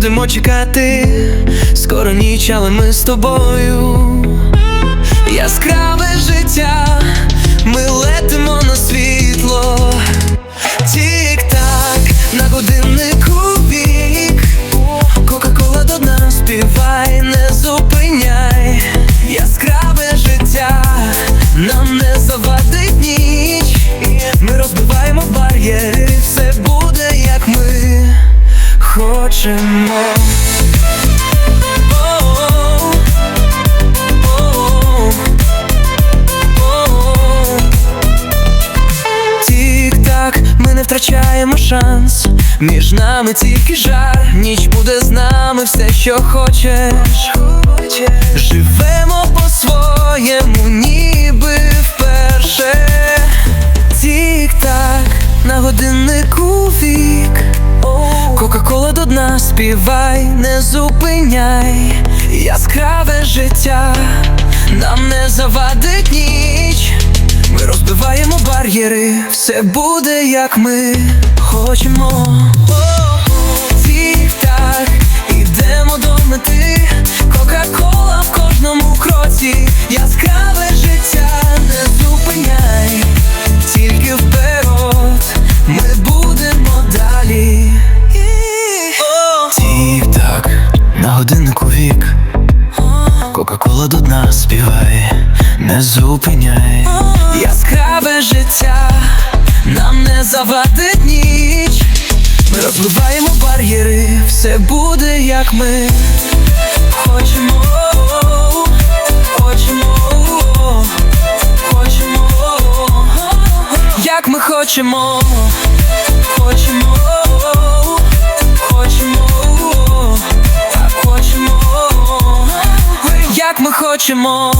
будемо чекати, скоро ніч, але ми з тобою. Яскраве життя, ми летимо на світло. Тік-так, на годиннику вік. Кока-кола до нас співай, не зупиняй. Яскраве життя, нам не завадить О-о-о. Тік-так, ми не втрачаємо шанс. Між нами тільки жар, ніч буде з нами, все, що хочеш. Живемо по-своєму, співай, не зупиняй. Яскраве життя, нам не завадить ніч. Ми розбиваємо бар'єри, все буде як ми хочемо. Тік-так, ідемо до мети, Кока-кола в кожному кроці, Кока-кола до дна співай, не зупиняй. Яскраве життя, нам не завадить ніч. Ми розбиваємо бар'єри, все буде як ми. Хочемо, хочемо, хочемо. Як ми хочемо, хочемо ми хочемо.